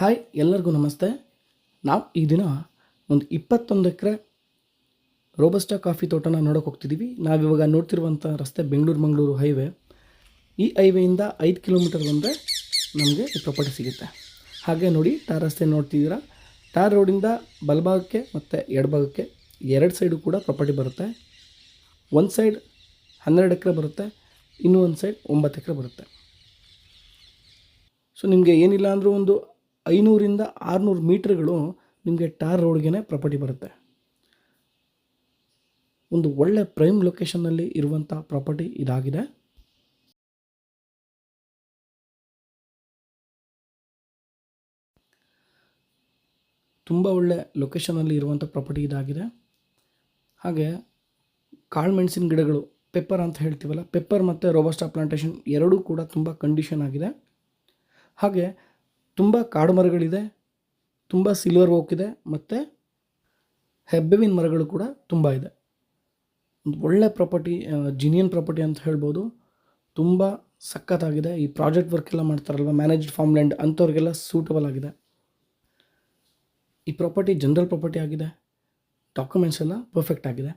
Hi, ಎಲ್ಲರಿಗೂ ನಮಸ್ತೆ. ನಾವು ಈ ದಿನ ಒಂದು ಇಪ್ಪತ್ತೊಂದು ಎಕರೆ ರೋಬಸ್ಟಾ ಕಾಫಿ ತೋಟನ ನೋಡೋಕೆ ಹೋಗ್ತಿದ್ದೀವಿ ನಾವಿವಾಗ ನೋಡ್ತಿರುವಂಥ ರಸ್ತೆ ಬೆಂಗಳೂರು ಮಂಗಳೂರು ಹೈವೇ. ಈ ಹೈವೇಯಿಂದ ಐದು ಕಿಲೋಮೀಟರ್ ಬಂದರೆ ನಮಗೆ ಈ ಪ್ರಾಪರ್ಟಿ ಸಿಗುತ್ತೆ. ಹಾಗೆ ನೋಡಿ, ಟಾರ್ ರಸ್ತೆ ನೋಡ್ತಿದ್ದೀರಾ? ಟಾರ್ ರೋಡಿಂದ ಬಲಭಾಗಕ್ಕೆ ಮತ್ತು ಎಡಭಾಗಕ್ಕೆ ಎರಡು ಸೈಡು ಕೂಡ ಪ್ರಾಪರ್ಟಿ ಬರುತ್ತೆ. ಒಂದು ಸೈಡ್ ಹನ್ನೆರಡು ಎಕರೆ ಬರುತ್ತೆ, ಇನ್ನೂ ಒಂದು ಸೈಡ್ ಒಂಬತ್ತು ಎಕರೆ ಬರುತ್ತೆ. ಸೊ, ನಿಮಗೆ ಏನಿಲ್ಲ ಅಂದರೂ ಒಂದು ಐನೂರಿಂದ ಆರುನೂರು ಮೀಟ್ರ್ಗಳು ನಿಮಗೆ ಟಾರ್ ರೋಡ್ಗೆ ಪ್ರಾಪರ್ಟಿ ಬರುತ್ತೆ. ಒಂದು ಒಳ್ಳೆ ಪ್ರೈಮ್ ಲೊಕೇಶನ್ನಲ್ಲಿ ಇರುವಂಥ ಪ್ರಾಪರ್ಟಿ ಇದಾಗಿದೆ. ತುಂಬ ಒಳ್ಳೆ ಲೊಕೇಶನಲ್ಲಿ ಇರುವಂಥ ಪ್ರಾಪರ್ಟಿ ಇದಾಗಿದೆ. ಹಾಗೆ ಕಾಳು ಮೆಣಸಿನ ಗಿಡಗಳು ಪೆಪ್ಪರ್ ಅಂತ ಹೇಳ್ತೀವಲ್ಲ ಪೆಪ್ಪರ್ ಮತ್ತು ರೋಬಸ್ಟಾ ಪ್ಲಾಂಟೇಷನ್ ಎರಡೂ ಕೂಡ ತುಂಬ ಕಂಡೀಷನ್ ಆಗಿದೆ. ಹಾಗೆ ತುಂಬ ಕಾಡು ಮರಗಳಿದೆ, ತುಂಬ ಸಿಲ್ವರ್ ಓಕ್ ಇದೆ ಮತ್ತು ಹೆಬ್ಬೆವಿನ ಮರಗಳು ಕೂಡ ತುಂಬ ಇದೆ. ಒಂದು ಒಳ್ಳೆ ಪ್ರಾಪರ್ಟಿ ಜಿನಿಯನ್ ಪ್ರಾಪರ್ಟಿ ಅಂತ ಹೇಳ್ಬೋದು. ತುಂಬ ಸಖತ್ತಾಗಿದೆ. ಈ ಪ್ರಾಜೆಕ್ಟ್ ವರ್ಕ್ ಎಲ್ಲ ಮಾಡ್ತಾರಲ್ವ ಮ್ಯಾನೇಜ್ಡ್ ಫಾರ್ಮ್ ಲ್ಯಾಂಡ್ ಅಂಥವ್ರಿಗೆಲ್ಲ ಸೂಟಬಲ್ ಆಗಿದೆ. ಈ ಪ್ರಾಪರ್ಟಿ ಜನರಲ್ ಪ್ರಾಪರ್ಟಿ ಆಗಿದೆ. ಡಾಕ್ಯುಮೆಂಟ್ಸ್ ಎಲ್ಲ ಪರ್ಫೆಕ್ಟ್ ಆಗಿದೆ.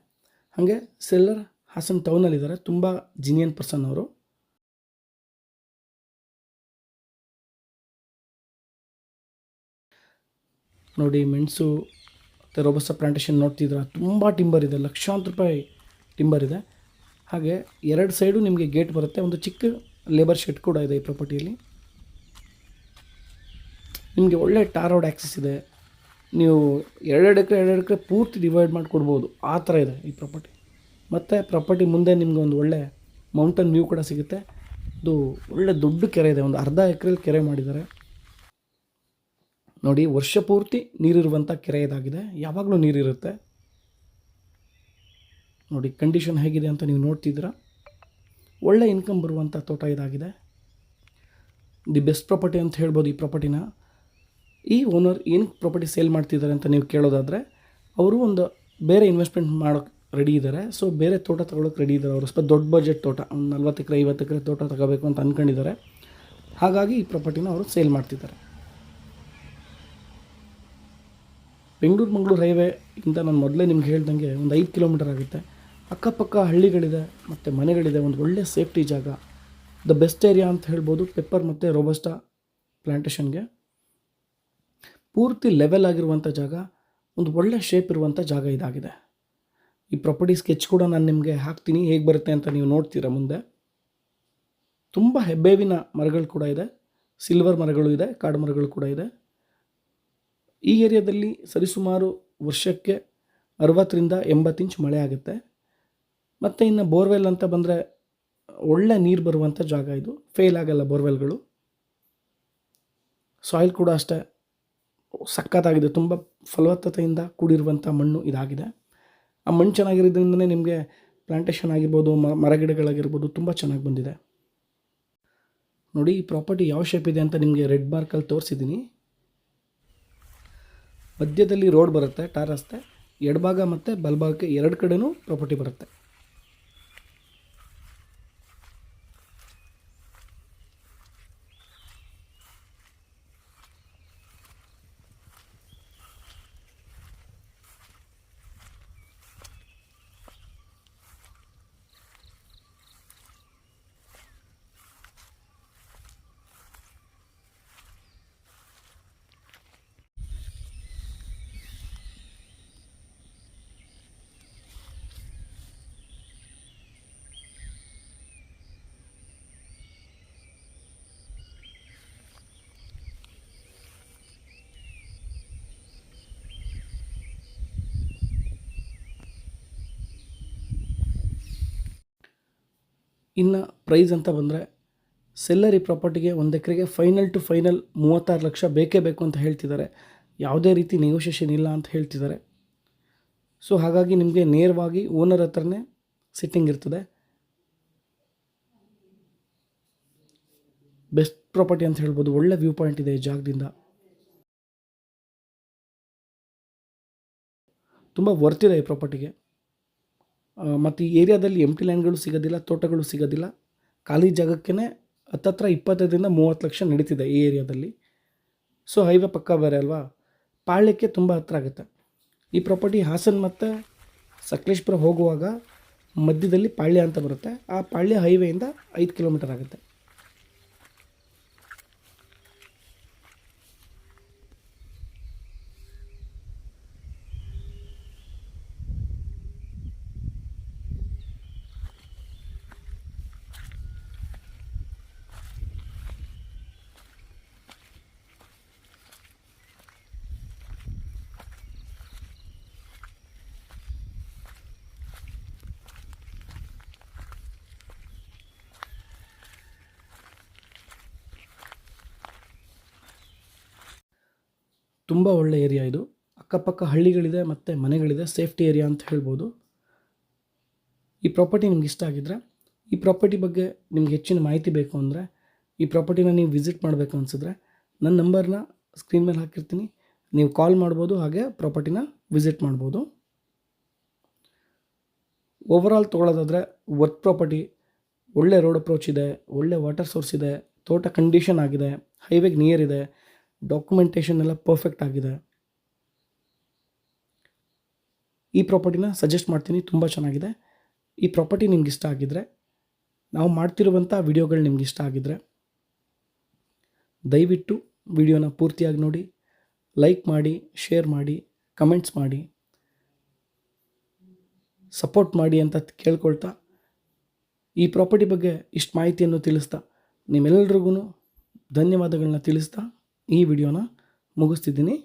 ಹಾಗೆ ಸೆಲ್ಲರ್ ಹಾಸನ್ ಟೌನಲ್ಲಿದ್ದಾರೆ ತುಂಬ ಜಿನಿಯನ್ ಪರ್ಸನ್ ಅವರು. ನೋಡಿ, ಮೆಣಸು ಮತ್ತು ರೋಬಸ್ಟ ಪ್ಲಾಂಟೇಶನ್ ನೋಡ್ತಿದ್ರ ತುಂಬ ಟಿಂಬರ್ ಇದೆ, ಲಕ್ಷಾಂತರ ರೂಪಾಯಿ ಟಿಂಬರ್ ಇದೆ. ಹಾಗೆ ಎರಡು ಸೈಡು ನಿಮಗೆ ಗೇಟ್ ಬರುತ್ತೆ. ಒಂದು ಚಿಕ್ಕ ಲೇಬರ್ ಶೆಡ್ ಕೂಡ ಇದೆ ಈ ಪ್ರಾಪರ್ಟಿಯಲ್ಲಿ ನಿಮಗೆ ಒಳ್ಳೆ ಟಾರ್ ರೋಡ್ ಆ್ಯಕ್ಸಸ್ ಇದೆ. ನೀವು ಎರಡೆರಡು ಎಕರೆ ಎರಡೆರಡು ಎಕರೆ ಪೂರ್ತಿ ಡಿವೈಡ್ ಮಾಡಿಕೊಡ್ಬೋದು. ಆ ಥರ ಇದೆ ಈ ಪ್ರಾಪರ್ಟಿ ಮತ್ತು ಪ್ರಾಪರ್ಟಿ ಮುಂದೆ ನಿಮಗೆ ಒಂದು ಒಳ್ಳೆ ಮೌಂಟನ್ ವ್ಯೂ ಕೂಡ ಸಿಗುತ್ತೆ. ಇದು ಒಳ್ಳೆ ದೊಡ್ಡ ಕೆರೆ ಇದೆ. ಒಂದು ಅರ್ಧ ಎಕ್ರೆಲಿ ಕೆರೆ ಮಾಡಿದ್ದಾರೆ. ನೋಡಿ, ವರ್ಷ ಪೂರ್ತಿ ನೀರಿರುವಂಥ ಕೆರೆ ಇದಾಗಿದೆ. ಯಾವಾಗಲೂ ನೀರಿರುತ್ತೆ. ನೋಡಿ ಕಂಡೀಷನ್ ಹೇಗಿದೆ ಅಂತ ನೀವು ನೋಡ್ತಿದ್ದೀರಾ? ಒಳ್ಳೆ ಇನ್ಕಮ್ ಬರುವಂಥ ತೋಟ ಇದಾಗಿದೆ. ದಿ ಬೆಸ್ಟ್ ಪ್ರಾಪರ್ಟಿ ಅಂತ ಹೇಳ್ಬೋದು ಈ ಪ್ರಾಪರ್ಟಿನ ಈ ಓನರ್ ಏನು ಪ್ರಾಪರ್ಟಿ ಸೇಲ್ ಮಾಡ್ತಿದ್ದಾರೆ ಅಂತ ನೀವು ಕೇಳೋದಾದರೆ, ಅವರು ಒಂದು ಬೇರೆ ಇನ್ವೆಸ್ಟ್ಮೆಂಟ್ ಮಾಡೋಕ್ಕೆ ರೆಡಿ ಇದ್ದಾರೆ. ಸೊ ಬೇರೆ ತೋಟ ತಗೊಳ್ಳೋಕೆ ರೆಡಿ ಇದ್ದಾರೆ. ಅವರು ಸ್ವಲ್ಪ ದೊಡ್ಡ ಬಜೆಟ್ ತೋಟ, ಒಂದು ನಲ್ವತ್ತು ಎಕರೆ, ಐವತ್ತು ಎಕರೆ ತೋಟ ತಗೋಬೇಕು ಅಂತ ಅಂದ್ಕೊಂಡಿದ್ದಾರೆ ಹಾಗಾಗಿ ಈ ಪ್ರಾಪರ್ಟಿನ ಅವರು ಸೇಲ್ ಮಾಡ್ತಿದ್ದಾರೆ. ಬೆಂಗಳೂರು ಮಂಗಳೂರು ಹೈವೇ ಇಂದ ನಾನು ಮೊದಲೇ ನಿಮ್ಗೆ ಹೇಳ್ದಂಗೆ ಒಂದು ಐದು ಕಿಲೋಮೀಟರ್ ಆಗುತ್ತೆ. ಅಕ್ಕಪಕ್ಕ ಹಳ್ಳಿಗಳಿದೆ, ಮತ್ತು ಮನೆಗಳಿದೆ, ಒಂದು ಒಳ್ಳೆಯ ಸೇಫ್ಟಿ ಜಾಗ. ದ ಬೆಸ್ಟ್ ಏರಿಯಾ ಅಂತ ಹೇಳ್ಬೋದು, ಪೆಪ್ಪರ್ ಮತ್ತು ರೋಬಸ್ಟಾ ಪ್ಲ್ಯಾಂಟೇಷನ್ಗೆ ಪೂರ್ತಿ ಲೆವೆಲ್ ಆಗಿರುವಂಥ ಜಾಗ, ಒಂದು ಒಳ್ಳೆ ಶೇಪ್ ಇರುವಂಥ ಜಾಗ ಇದಾಗಿದೆ. ಈ ಪ್ರಾಪರ್ಟಿ ಸ್ಕೆಚ್ ಕೂಡ ನಾನು ನಿಮಗೆ ಹಾಕ್ತೀನಿ, ಹೇಗೆ ಬರುತ್ತೆ ಅಂತ ನೀವು ನೋಡ್ತೀರಾ ಮುಂದೆ. ತುಂಬ ಹೆಬ್ಬೇವಿನ ಮರಗಳು ಕೂಡ ಇದೆ ಸಿಲ್ವರ್ ಮರಗಳು ಇದೆ, ಕಾಡು ಮರಗಳು ಕೂಡ ಇದೆ. ಈ ಏರಿಯಾದಲ್ಲಿ ಸರಿಸುಮಾರು ವರ್ಷಕ್ಕೆ ಅರವತ್ತರಿಂದ ಎಂಬತ್ತು ಇಂಚ್ ಮಳೆ ಆಗುತ್ತೆ. ಮತ್ತು ಇನ್ನು ಬೋರ್ವೆಲ್ ಅಂತ ಬಂದರೆ ಒಳ್ಳೆ ನೀರು ಬರುವಂಥ ಜಾಗ ಇದು. ಫೇಲ್ ಆಗಲ್ಲ ಬೋರ್ವೆಲ್ಗಳು. ಸಾಯಿಲ್ ಕೂಡ ಅಷ್ಟೇ ಸಕ್ಕತ್ತಾಗಿದೆ ತುಂಬ ಫಲವತ್ತತೆಯಿಂದ ಕೂಡಿರುವಂಥ ಮಣ್ಣು ಇದಾಗಿದೆ. ಆ ಮಣ್ಣು ಚೆನ್ನಾಗಿರೋದ್ರಿಂದನೇ ನಿಮಗೆ ಪ್ಲಾಂಟೇಷನ್ ಆಗಿರ್ಬೋದು ಮರಗಿಡಗಳಾಗಿರ್ಬೋದು ತುಂಬ ಚೆನ್ನಾಗಿ ಬಂದಿದೆ. ನೋಡಿ, ಈ ಪ್ರಾಪರ್ಟಿ ಯಾವ ಶೇಪ್ ಇದೆ ಅಂತ ನಿಮಗೆ ರೆಡ್ ಮಾರ್ಕಲ್ಲಿ ತೋರಿಸಿದ್ದೀನಿ ಮಧ್ಯದಲ್ಲಿ ರೋಡ್ ಬರುತ್ತೆ ಟಾರ್ ರಸ್ತೆ. ಎಡಭಾಗ ಮತ್ತು ಬಲಭಾಗಕ್ಕೆ ಎರಡು ಕಡೆಯೂ ಪ್ರಾಪರ್ಟಿ ಬರುತ್ತೆ. ಇನ್ನು ಪ್ರೈಸ್ ಅಂತ ಬಂದರೆ ಸೆಲ್ಲರ್ ಪ್ರಾಪರ್ಟಿಗೆ ಒಂದು ಎಕರೆಗೆ ಫೈನಲ್ ಟು ಫೈನಲ್ ಮೂವತ್ತಾರು ಲಕ್ಷ ಬೇಕೇ ಬೇಕು ಅಂತ ಹೇಳ್ತಿದ್ದಾರೆ. ಯಾವುದೇ ರೀತಿ ನೆಗೋಷಿಯೇಷನ್ ಇಲ್ಲ ಅಂತ ಹೇಳ್ತಿದ್ದಾರೆ. ಸೊ ಹಾಗಾಗಿ ನಿಮಗೆ ನೇರವಾಗಿ ಓನರ್ ಹತ್ರನೇ ಸಿಟ್ಟಿಂಗ್ ಇರ್ತದೆ. ಬೆಸ್ಟ್ ಪ್ರಾಪರ್ಟಿ ಅಂತ ಹೇಳ್ಬೋದು, ಒಳ್ಳೆ ವ್ಯೂ ಪಾಯಿಂಟ್ ಇದೆ ಈ ಜಾಗದಿಂದ. ತುಂಬ ವರ್ತಿದೆ ಈ ಪ್ರಾಪರ್ಟಿಗೆ ಮತ್ತು ಈ ಏರಿಯಾದಲ್ಲಿ ಎಂಟಿ ಲ್ಯಾಂಡ್ಗಳು ಸಿಗೋದಿಲ್ಲ, ತೋಟಗಳು ಸಿಗೋದಿಲ್ಲ. ಖಾಲಿ ಜಾಗಕ್ಕೇ ಹತ್ತತ್ರ ಇಪ್ಪತ್ತೈದರಿಂದ ಮೂವತ್ತು ಲಕ್ಷ ನಡೀತಿದೆ ಈ ಏರಿಯಾದಲ್ಲಿ. ಸೊ ಹೈವೇ ಪಕ್ಕ ಬೇರೆ ಅಲ್ವಾ? ಪಾಳ್ಯಕ್ಕೆ ತುಂಬ ಹತ್ರ ಆಗುತ್ತೆ. ಈ ಪ್ರಾಪರ್ಟಿ ಹಾಸನ್ ಮತ್ತು ಸಕಲೇಶ್ಪುರ ಹೋಗುವಾಗ ಮಧ್ಯದಲ್ಲಿ ಪಾಳ್ಯ ಅಂತ ಬರುತ್ತೆ. ಆ ಪಾಳ್ಯ ಹೈವೇಯಿಂದ ಐದು ಕಿಲೋಮೀಟರ್ ಆಗುತ್ತೆ. ತುಂಬ ಒಳ್ಳೆ ಏರಿಯಾ ಇದು. ಅಕ್ಕಪಕ್ಕ ಹಳ್ಳಿಗಳಿದೆ ಮತ್ತು ಮನೆಗಳಿದೆ, ಸೇಫ್ಟಿ ಏರಿಯಾ ಅಂತ ಹೇಳ್ಬೋದು. ಈ ಪ್ರಾಪರ್ಟಿ ನಿಮ್ಗೆ ಇಷ್ಟ ಆಗಿದ್ರೆ, ಈ ಪ್ರಾಪರ್ಟಿ ಬಗ್ಗೆ ನಿಮ್ಗೆ ಹೆಚ್ಚಿನ ಮಾಹಿತಿ ಬೇಕು ಅಂದರೆ, ಈ ಪ್ರಾಪರ್ಟಿನ ನೀವು ವಿಸಿಟ್ ಮಾಡಬೇಕು ಅನಿಸಿದ್ರೆ ನನ್ನ ನಂಬರ್ನ ಸ್ಕ್ರೀನ್ ಮೇಲೆ ಹಾಕಿರ್ತೀನಿ. ನೀವು ಕಾಲ್ ಮಾಡ್ಬೋದು, ಹಾಗೆ ಪ್ರಾಪರ್ಟಿನ ವಿಸಿಟ್ ಮಾಡ್ಬೋದು. ಓವರಾಲ್ ತೊಗೊಳೋದಾದರೆ ವರ್ತ್ ಪ್ರಾಪರ್ಟಿ, ಒಳ್ಳೆ ರೋಡ್ ಅಪ್ರೋಚ್ ಇದೆ, ಒಳ್ಳೆ ವಾಟರ್ ಸೋರ್ಸ್ ಇದೆ, ತೋಟ ಕಂಡೀಷನ್ ಆಗಿದೆ, ಹೈವೇಗೆ ನಿಯರ್ ಇದೆ ಡಾಕ್ಯುಮೆಂಟೇಷನ್ ಎಲ್ಲ ಪರ್ಫೆಕ್ಟ್ ಆಗಿದೆ. ಈ ಪ್ರಾಪರ್ಟಿನ ಸಜೆಸ್ಟ್ ಮಾಡ್ತೀನಿ, ತುಂಬ ಚೆನ್ನಾಗಿದೆ. ಈ ಪ್ರಾಪರ್ಟಿ ನಿಮ್ಗೆ ಇಷ್ಟ ಆಗಿದ್ರೆ, ನಾವು ಮಾಡ್ತಿರುವಂಥ ವಿಡಿಯೋಗಳು ನಿಮ್ಗೆ ಇಷ್ಟ ಆಗಿದ್ರೆ, ದಯವಿಟ್ಟು ವಿಡಿಯೋನ ಪೂರ್ತಿಯಾಗಿ ನೋಡಿ ಲೈಕ್ ಮಾಡಿ ಶೇರ್ ಮಾಡಿ ಕಮೆಂಟ್ಸ್ ಮಾಡಿ ಸಪೋರ್ಟ್ ಮಾಡಿ ಅಂತ ಕೇಳ್ಕೊಳ್ತಾ, ಈ ಪ್ರಾಪರ್ಟಿ ಬಗ್ಗೆ ಇಷ್ಟು ಮಾಹಿತಿಯನ್ನು ತಿಳಿಸ್ತಾ ನಿಮ್ಮೆಲ್ಲರಿಗೂ ಧನ್ಯವಾದಗಳನ್ನ ತಿಳಿಸ್ತಾ ಈ ವಿಡಿಯೋನ ಮುಗಿಸ್ತಿದ್ದೀನಿ.